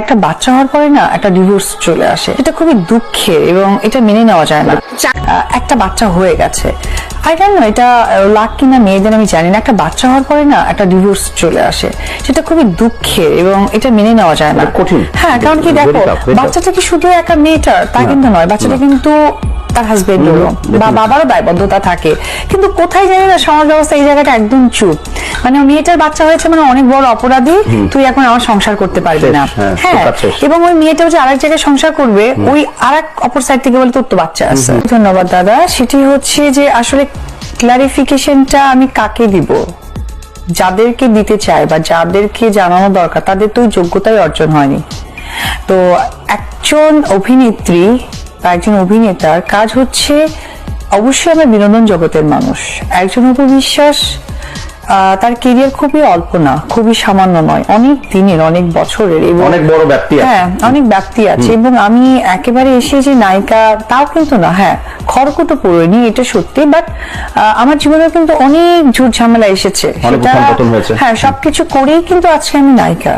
একটা বাচ্চা হওয়ার পরে না একটা ডিভোর্স চলে আসে। এটা খুবই দুঃখের এবং এটা মেনে নেওয়া যায় না। একটা বাচ্চা হয়ে গেছে। আই জানি এটা লাখ কিনা মেয়েদের আমি জানি না। একটা বাচ্চা হওয়ার পরে না একটা ডিভোর্স চলে আসে। সেটা খুবই দুঃখের এবং এটা মেনে নেওয়া যায় না। কঠিন। হ্যাঁ কারণ কি দেখো. বাচ্চাটা কি শুধু একা মেয়েটার? তা কিন্তু নয়। বাচ্চাটা কিন্তু তার হাজবেন্ডেরও বা বাবারও দায়বদ্ধতা থাকে। কিন্তু কোথায় জানি না সমাজ ব্যবস্থা এই জায়গাটা একদম চুপ। মানে মেয়েটার বাচ্চা হয়েছে মানে অনেক বড় অপরাধী তুই এখন আমার সংসার করতে পারবি না। হ্যাঁ, হ্যাঁ। এবং ওই মেয়েটাও যে আরেক জায়গায় সংসার করবে ওই আরেক অপর সাইড থেকে বলে তোর তো বাচ্চা আছে। ধন্যবাদ দাদা। সেটি হচ্ছে যে আসলে ক্লারিফিকেশনটা আমি কাকে দিব? যাদেরকে দিতে চাই বা যাদেরকে জানানো দরকার তাদের তো ওই যোগ্যতাই অর্জন হয়নি। তো একজন অভিনেত্রী বা একজন অভিনেতার কাজ হচ্ছে অবশ্যই আমরা বিনোদন জগতের মানুষ একজন উপবিশ্বাস তার কেরিয়ার খুবই অল্প না খুবই সামান্য নয় অনেক দিনের অনেক বছরের এবং অনেক বড় ব্যাপ্তি। হ্যাঁ অনেক ব্যাপ্তি আছে এবং আমি একেবারে এসে যে নায়িকা তাও কিন্তু না হ্যাঁ খড়কুটো পড়িনি এটা সত্যি বাট আমার জীবনে কিন্তু অনেক ঝুট ঝামেলা এসেছে। হ্যাঁ সবকিছু করেই কিন্তু আজকে আমি নায়িকা